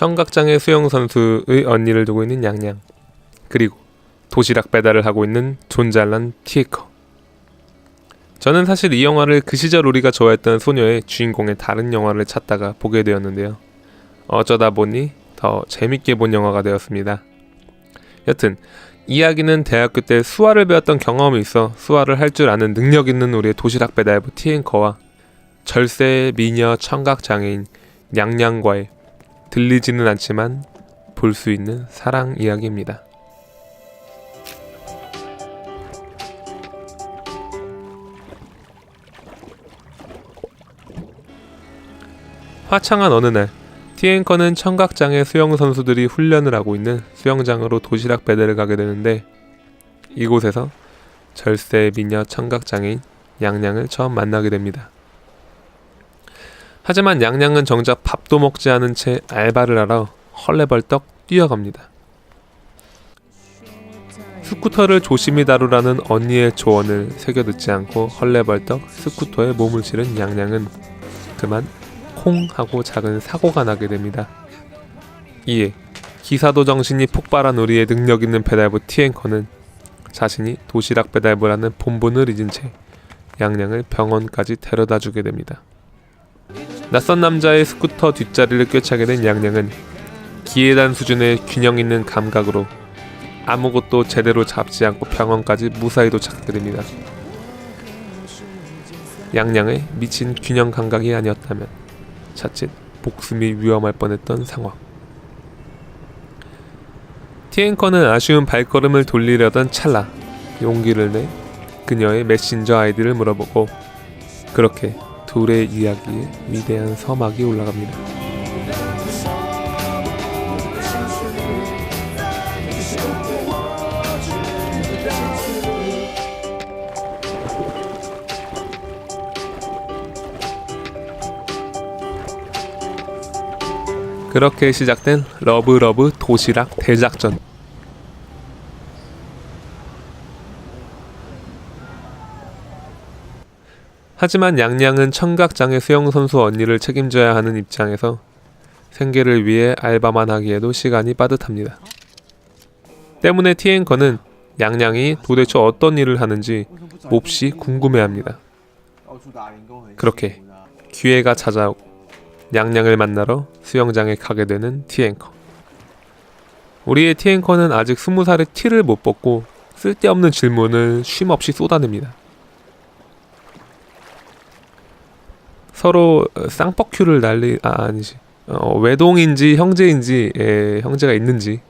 청각장애 수영 선수의 언니를 두고 있는 양양 그리고 도시락 배달을 하고 있는 존잘난 티에커. 저는 사실 이 영화를 그 시절 우리가 좋아했던 소녀의 주인공의 다른 영화를 찾다가 보게 되었는데요. 어쩌다 보니 더 재밌게 본 영화가 되었습니다. 여튼 이야기는 대학교 때 수화를 배웠던 경험이 있어 수화를 할 줄 아는 능력 있는 우리의 도시락 배달부 티앵커와 절세의 미녀 청각 장애인 양양과의 들리지는 않지만 볼 수 있는 사랑 이야기입니다. 화창한 어느 날 티앵커는 청각장애 수영 선수들이 훈련을 하고 있는 수영장으로 도시락 배달을 가게 되는데 이곳에서 절세 미녀 청각장애인 양양을 처음 만나게 됩니다. 하지만 양양은 정작 밥도 먹지 않은 채 알바를 하러 헐레벌떡 뛰어갑니다. 스쿠터를 조심히 다루라는 언니의 조언을 새겨 듣지 않고 헐레벌떡 스쿠터에 몸을 실은 양양은 그만 콩 하고 작은 사고가 나게 됩니다. 이에 기사도 정신이 폭발한 우리의 능력 있는 배달부 티앵커는 자신이 도시락 배달부라는 본분을 잊은 채 양양을 병원까지 데려다 주게 됩니다. 낯선 남자의 스쿠터 뒷자리를 꿰차게 된 양양은 기회단 수준의 균형 있는 감각으로 아무것도 제대로 잡지 않고 병원까지 무사히 도착하게 됩니다. 양양의 미친 균형 감각이 아니었다면 자칫 목숨이 위험할 뻔했던 상황. 티앵커는 아쉬운 발걸음을 돌리려던 찰나 용기를 내 그녀의 메신저 아이디를 물어보고 그렇게 둘의 이야기에 위대한 서막이 올라갑니다. 그렇게 시작된 러브러브 도시락 대작전. 하지만 양양은 청각장애 수영 선수 언니를 책임져야 하는 입장에서 생계를 위해 알바만 하기에도 시간이 빠듯합니다. 때문에 티앵커는 양양이 도대체 어떤 일을 하는지 몹시 궁금해합니다. 그렇게 기회가 찾아오고 양양을 만나러 수영장에 가게 되는 티앵커. 우리의 티앵커는 아직 스무 살의 티를 못 벗고 쓸데없는 질문을 쉼없이 쏟아냅니다. 서로 쌍뻑큐를 날리 아 아니지 어, 외동인지 형제인지 예, 형제가 있는지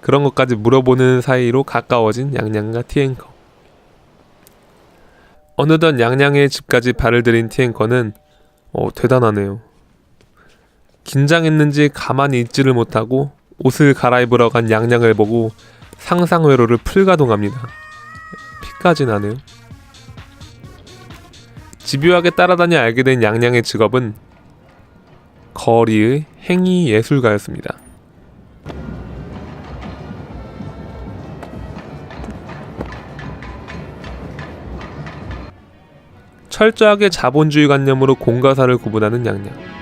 그런 것까지 물어보는 사이로 가까워진 양양과 티앵커. 어느덧 양양의 집까지 발을 들인 티앵커는 어, 대단하네요. 긴장했는지 가만히 있지를 못하고 옷을 갈아입으러 간 양양을 보고 상상회로를 풀가동합니다. 피까지 나네요. 집요하게 따라다녀 알게 된 양양의 직업은 거리의 행위 예술가였습니다. 철저하게 자본주의 관념으로 공과사를 구분하는 양양.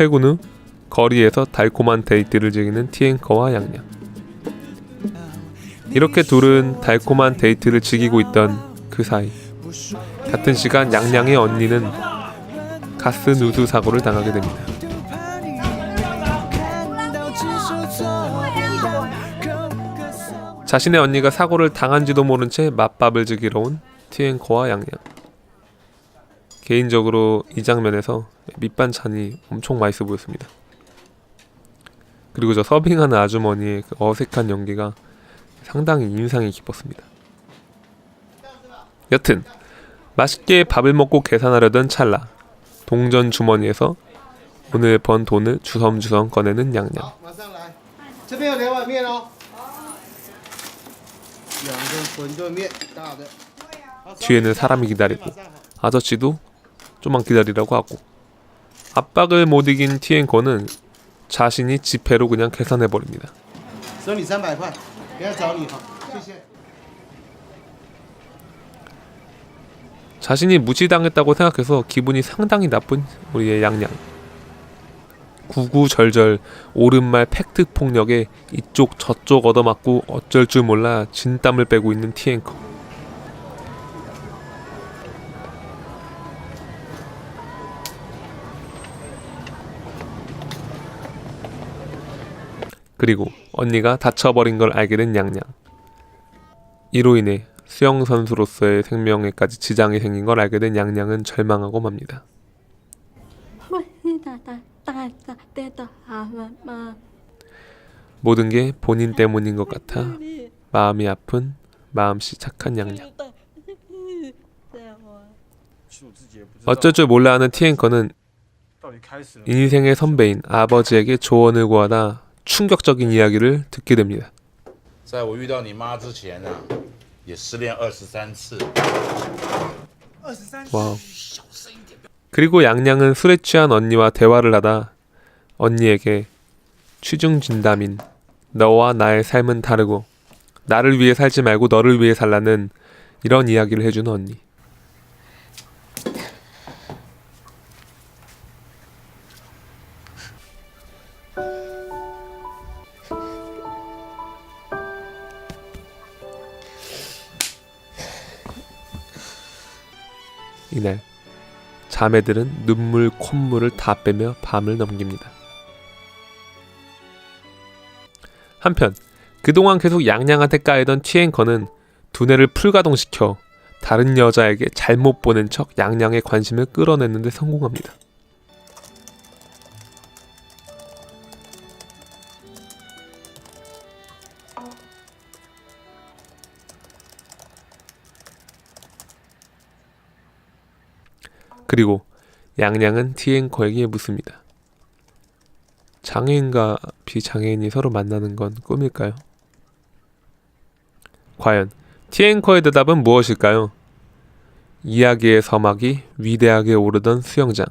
퇴근 후 거리에서 달콤한 데이트를 즐기는 티앵커와 양양. 이렇게 둘은 달콤한 데이트를 즐기고 있던 그 사이 같은 시간 양양의 언니는 가스 누수 사고를 당하게 됩니다. 자신의 언니가 사고를 당한지도 모른 채 맛밥을 즐기러 온 티앵커와 양양. 개인적으로 이 장면에서 밑반찬이 엄청 맛있어 보였습니다. 그리고 저 서빙하는 아주머니의 그 어색한 연기가 상당히 인상이 깊었습니다. 여튼 맛있게 밥을 먹고 계산하려던 찰나 동전 주머니에서 오늘 번 돈을 주섬주섬 꺼내는 양양. 뒤에는 사람이 기다리고 아저씨도 좀만 기다리라고 하고 압박을 못 이긴 티엔커는 자신이 지폐로 그냥 계산해 버립니다. 자신이 무시당했다고 생각해서 기분이 상당히 나쁜 우리의 양양. 구구절절 오른말 팩트 폭력에 이쪽 저쪽 얻어맞고 어쩔 줄 몰라 진땀을 빼고 있는 티앵커. 그리고 언니가 다쳐버린 걸 알게 된 양양. 이로 인해 수영 선수로서의 생명에까지 지장이 생긴 걸 알게 된 양양은 절망하고 맙니다. 모든 게 본인 때문인 것 같아 마음이 아픈 마음씨 착한 양양. 어쩔 줄 몰라 하는 티앵커는 인생의 선배인 아버지에게 조언을 구하다 충격적인 이야기를 듣게 됩니다. 在我遇到你妈之前呢、也失恋二十三次。 와우. 그리고 양양은 술에 취한 언니와 대화를 하다 언니에게 취중 진담인 너와 나의 삶은 다르고 나를 위해 살지 말고 너를 위해 살라는 이런 이야기를 해준 언니. 이날 자매들은 눈물 콧물을 다 빼며 밤을 넘깁니다. 한편 그동안 계속 양양한테 까이던 티앵커는 두뇌를 풀가동시켜 다른 여자에게 잘못 보낸 척 양양의 관심을 끌어내는 데 성공합니다. 그리고 양양은 티앵커에게 묻습니다. 장애인과 비장애인이 서로 만나는 건 꿈일까요? 과연 티앵커의 대답은 무엇일까요? 이야기의 서막이 위대하게 오르던 수영장.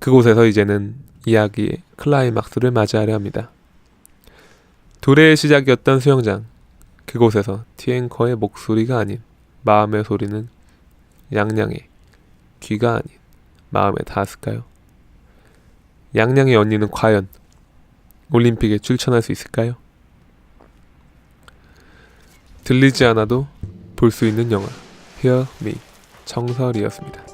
그곳에서 이제는 이야기의 클라이막스를 맞이하려 합니다. 둘의 시작이었던 수영장. 그곳에서 티앵커의 목소리가 아닌 마음의 소리는 양양의 귀가 아닌 마음에 닿았을까요? 양양의 언니는 과연 올림픽에 출전할 수 있을까요? 들리지 않아도 볼 수 있는 영화 Hear Me 정설이었습니다.